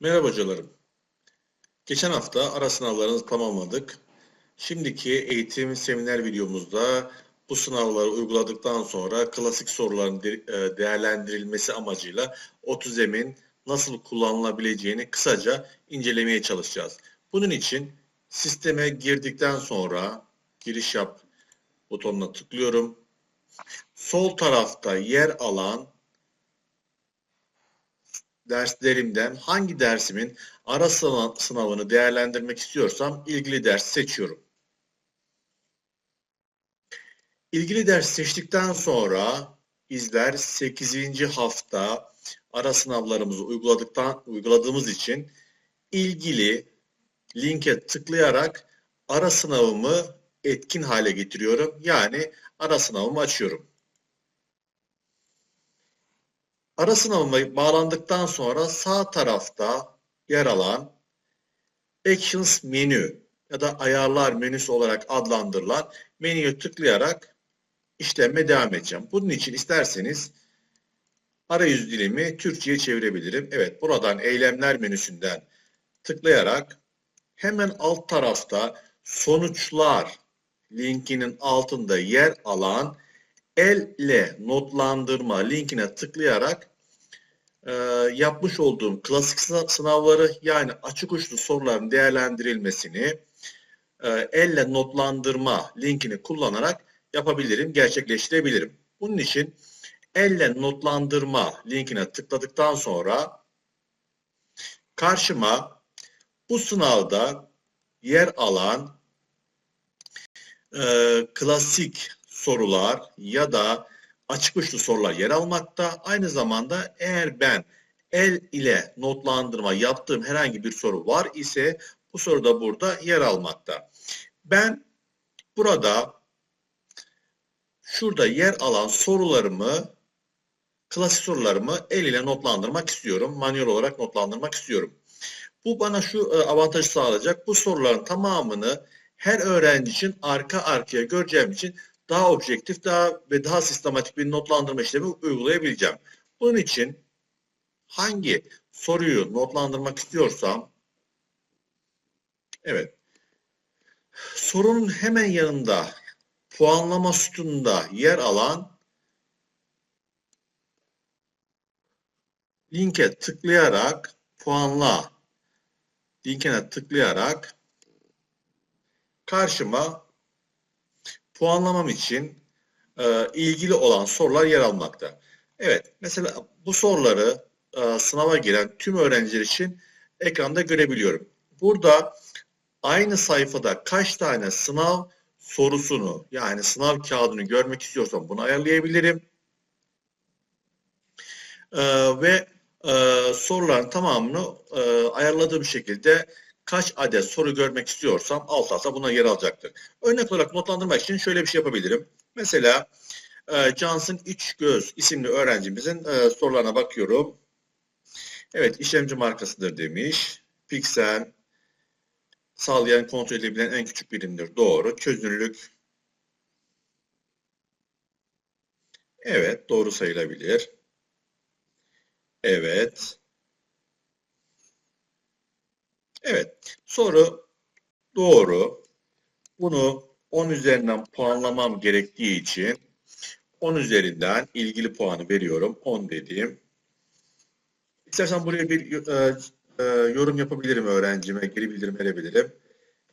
Merhaba hocalarım. Geçen hafta ara sınavlarınızı tamamladık. Şimdiki eğitim seminer videomuzda bu sınavları uyguladıktan sonra klasik soruların e, değerlendirilmesi amacıyla OTUZEM'in nasıl kullanılabileceğini kısaca incelemeye çalışacağız. Bunun için sisteme girdikten sonra giriş yap butonuna tıklıyorum. Sol tarafta yer alan derslerimden hangi dersimin ara sınav- sınavını değerlendirmek istiyorsam ilgili ders seçiyorum. İlgili ders seçtikten sonra izler 8. hafta ara sınavlarımızı uyguladıktan uyguladığımız için ilgili linke tıklayarak ara sınavımı etkin hale getiriyorum. Yani ara sınavımı açıyorum. Ara sınavıma bağlandıktan sonra sağ tarafta yer alan Actions menü ya da ayarlar menüsü olarak adlandırılan menüye tıklayarak işleme devam edeceğim. Bunun için isterseniz arayüz dilimi Türkçe'ye çevirebilirim. Evet buradan eylemler menüsünden tıklayarak hemen alt tarafta sonuçlar linkinin altında yer alan elle notlandırma linkine tıklayarak e, yapmış olduğum klasik sınav- sınavları yani açık uçlu soruların değerlendirilmesini e, elle notlandırma linkini kullanarak yapabilirim, gerçekleştirebilirim. Bunun için elle notlandırma linkine tıkladıktan sonra karşıma bu sınavda yer alan e, klasik sorular ya da açık uçlu sorular yer almakta. Aynı zamanda eğer ben el ile notlandırma yaptığım herhangi bir soru var ise bu soru da burada yer almakta. Ben burada şurada yer alan sorularımı klasik sorularımı el ile notlandırmak istiyorum. Manuel olarak notlandırmak istiyorum. Bu bana şu e, avantajı sağlayacak. Bu soruların tamamını her öğrenci için arka arkaya göreceğim için daha objektif daha ve daha sistematik bir notlandırma işlemi uygulayabileceğim. Bunun için hangi soruyu notlandırmak istiyorsam evet sorunun hemen yanında puanlama sütununda yer alan linke tıklayarak puanla linkine tıklayarak karşıma puanlamam için e, ilgili olan sorular yer almakta. Evet, mesela bu soruları e, sınava giren tüm öğrenciler için ekranda görebiliyorum. Burada aynı sayfada kaç tane sınav sorusunu yani sınav kağıdını görmek istiyorsam bunu ayarlayabilirim. E, ve e, soruların tamamını e, ayarladığım şekilde kaç adet soru görmek istiyorsam alt alta buna yer alacaktır. Örnek olarak notlandırmak için şöyle bir şey yapabilirim. Mesela e, Johnson İç Göz isimli öğrencimizin e, sorularına bakıyorum. Evet işlemci markasıdır demiş. Piksel sağlayan kontrol edebilen en küçük birimdir. Doğru. Çözünürlük Evet doğru sayılabilir. Evet. Evet. Soru doğru. Bunu 10 üzerinden puanlamam gerektiği için 10 üzerinden ilgili puanı veriyorum. 10 dediğim. İstersen buraya bir e, e, yorum yapabilirim öğrencime. Geri bildirim verebilirim.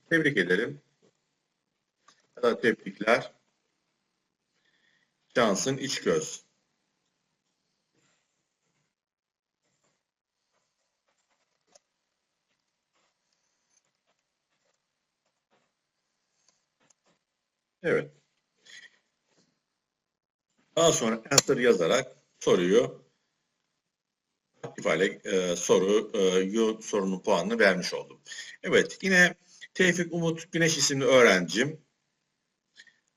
Tebrik ederim. Tebrikler. Cansın iç Evet. Daha sonra answer yazarak soruyu aktif hale e, soru e, sorunun puanını vermiş oldum. Evet yine Tevfik Umut Güneş isimli öğrencim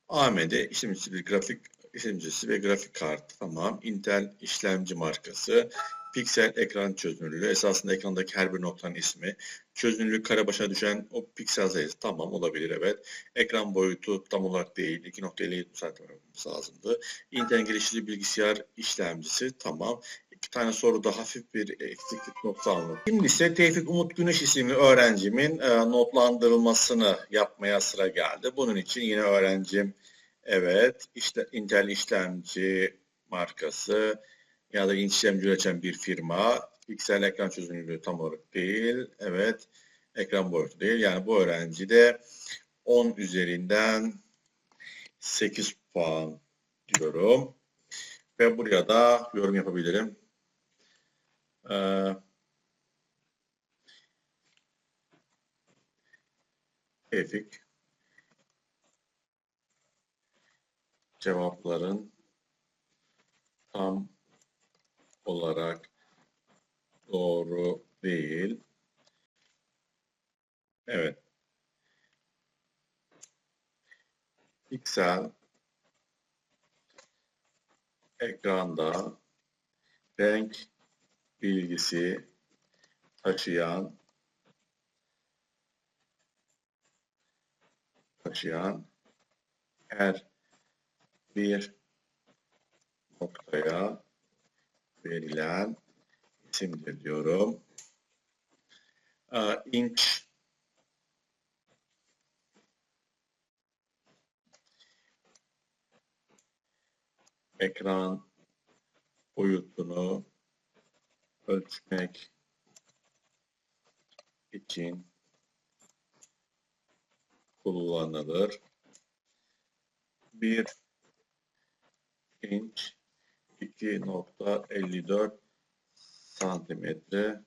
AMD işlemcisi bir grafik işlemcisi ve grafik kartı tamam. Intel işlemci markası piksel ekran çözünürlüğü esasında ekrandaki her bir noktanın ismi çözünürlük kare başa düşen o piksel sayısı tamam olabilir evet. Ekran boyutu tam olarak değil 2.57 santim lazımdı. Intel geliştirici bilgisayar işlemcisi tamam. iki tane soruda hafif bir eksiklik notu aldım. Şimdi ise Tevfik Umut Güneş isimli öğrencimin e, notlandırılmasını yapmaya sıra geldi. Bunun için yine öğrencim evet işte Intel işlemci markası ya da işlemci üreten bir firma. Piksel ekran çözünürlüğü tam olarak değil. Evet ekran boyutu değil. Yani bu öğrenci de 10 üzerinden 8 puan diyorum. Ve buraya da yorum yapabilirim. Ee, Tevfik cevapların tam olarak doğru değil. Evet. Piksel ekranda renk bilgisi taşıyan taşıyan her bir noktaya verilen isimdir diyorum. Ee, inç ekran boyutunu ölçmek için kullanılır. Bir inç 2.54 santimetre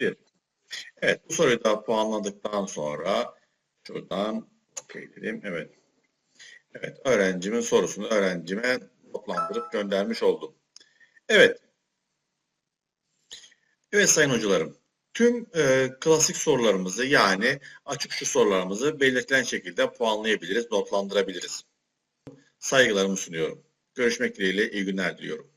bir. Evet bu soruyu da puanladıktan sonra şuradan okey dedim. Evet. Evet, öğrencimin sorusunu öğrencime notlandırıp göndermiş oldum. Evet. Evet sayın hocalarım. Tüm e, klasik sorularımızı yani açık şu sorularımızı belirtilen şekilde puanlayabiliriz, notlandırabiliriz. Saygılarımı sunuyorum. Görüşmek dileğiyle iyi günler diliyorum.